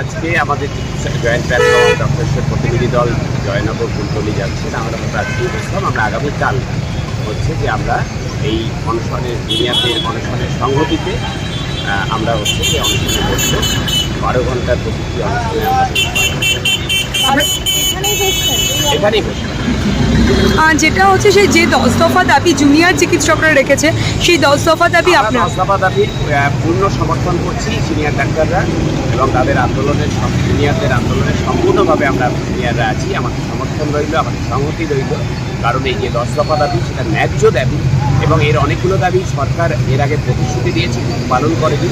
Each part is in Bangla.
আজকে আমাদের জয়েন্ট প্ল্যাটফর্ম প্রতিনিধি দল জয়নগর কুলতলি যাচ্ছেন। আমরা আমরা আজকে বসলাম আমরা আগামীকাল হচ্ছে যে আমরা এই অনশনের জুনিয়রদের অনশনের সংহতিতে আমরা হচ্ছে যে অনশনে বসবো। বারো ঘণ্টার প্রতিটি অনশনে আমরা বসবো। এখানেই বসবো। আহ, যেটা হচ্ছে সেই যে দশ দফা দাবি জুনিয়র চিকিৎসকরা রেখেছে সেই দশ দফা দাবি আপনার? মশলাফা দাবির আহ, পূর্ণ সমর্থন করছি সিনিয়র ডাক্তাররা এবং তাদের আন্দোলনের সিনিয়রদের আন্দোলনে সম্পূর্ণভাবে আমরা সিনিয়ররা আছি। আমাদের সমর্থন রইল আমাদের সংহতি রইল। কারণ এই যে দশ দফা দাবি সেটা ন্যায্য দাবি এবং এর অনেকগুলো দাবি সরকার এর আগে প্রতিশ্রুতি দিয়েছে পালন করেনি।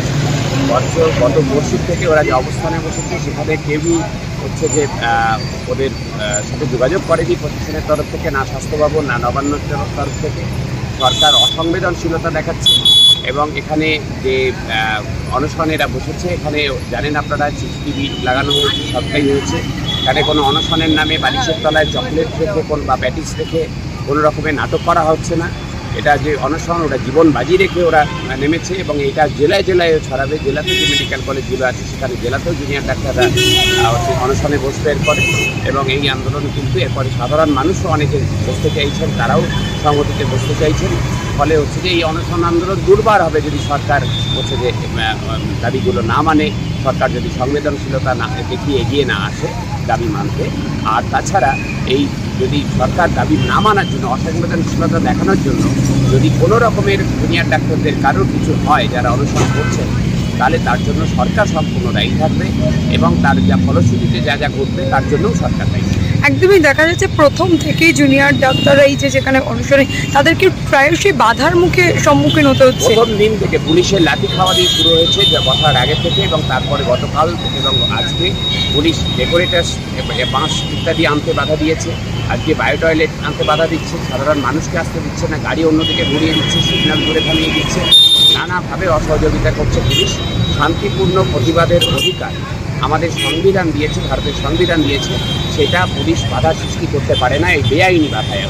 বছর গত মসজিদ থেকে ওরা যে অবস্থানে বসেছে সেখানে কেউই হচ্ছে যে ওদের সাথে যোগাযোগ করেনি প্রশাসনের তরফ থেকে না স্বাস্থ্য ভবন না নবান্নের তরফ থেকে। সরকার অসংবেদনশীলতা দেখাচ্ছে এবং এখানে যে আহ, অনশনেরা বসেছে এখানে জানেন আপনারা সিসিটিভি লাগানো হয়েছে সবটাই হয়েছে। এখানে কোনো অনশনের নামে বালিশের তলায় চকলেট রেখে কোন বা প্যাটিস রেখে কোনো রকমের নাটক করা হচ্ছে না। এটা যে অনশন ওরা জীবন বাজি রেখে ওরা নেমেছে এবং এটা জেলায় জেলায় ছড়াবে। জেলাতে যে মেডিকেল কলেজগুলো আছে, সেখানে জেলাতেও জুনিয়র ডাক্তাররা অনশনে বসবে এরপরে এবং এই আন্দোলন কিন্তু এরপরে সাধারণ মানুষও অনেকে বসতে চাইছেন, তারাও সংগঠিতে বসতে চাইছেন। ফলে হচ্ছে যে এই অনশন আন্দোলন দুর্বার হবে যদি সরকার হচ্ছে যে দাবিগুলো না মানে সরকার যদি সংবেদনশীলতা না, দেখিয়ে এগিয়ে না আসে দাবি মানতে। আর তাছাড়া এই যদি সরকার দাবি না মানার জন্য অসংবেদনশীলতা দেখানোর জন্য যদি কোনো রকমের জুনিয়ার ডাক্তারদের কারোর কিছু হয় যারা অনুসরণ করছেন তাহলে তার জন্য সরকার সম্পূর্ণ দায়ী থাকবে এবং তার যা ফলশ্রুতিতে যা যা ঘটবে, তার জন্যও সরকার দায়ী। একদমই দেখা যাচ্ছে প্রথম থেকেই জুনিয়র ডাক্তাররা এই যে যেখানে অনুসরণ, তাদেরকে প্রায়শই বাধার মুখে সম্মুখীন হতে হচ্ছে। প্রথম দিন থেকে পুলিশের লাঠি খাওয়া দিয়ে শুরু হয়েছে, যা বসার আগে থেকে এবং তারপরে গতকাল এবং আজকে পুলিশ ডেকোরেটার্স বাঁশ ইত্যাদি আনতে বাধা দিয়েছে। আজকে বায়ো টয়লেট আনতে বাধা দিচ্ছে, সাধারণ মানুষকে আসতে দিচ্ছে না, গাড়ি অন্যদিকে ঘুরিয়ে দিচ্ছে, সিগন্যাল দূরে থামিয়ে দিচ্ছে। নানাভাবে অসহযোগিতা করছে পুলিশ। শান্তিপূর্ণ প্রতিবাদের অধিকার। আমাদের সংবিধান দিয়েছে, ভারতের সংবিধান দিয়েছে, সেটা পুলিশ বাধা সৃষ্টি করতে পারে না, এই বেআইনি বাধায়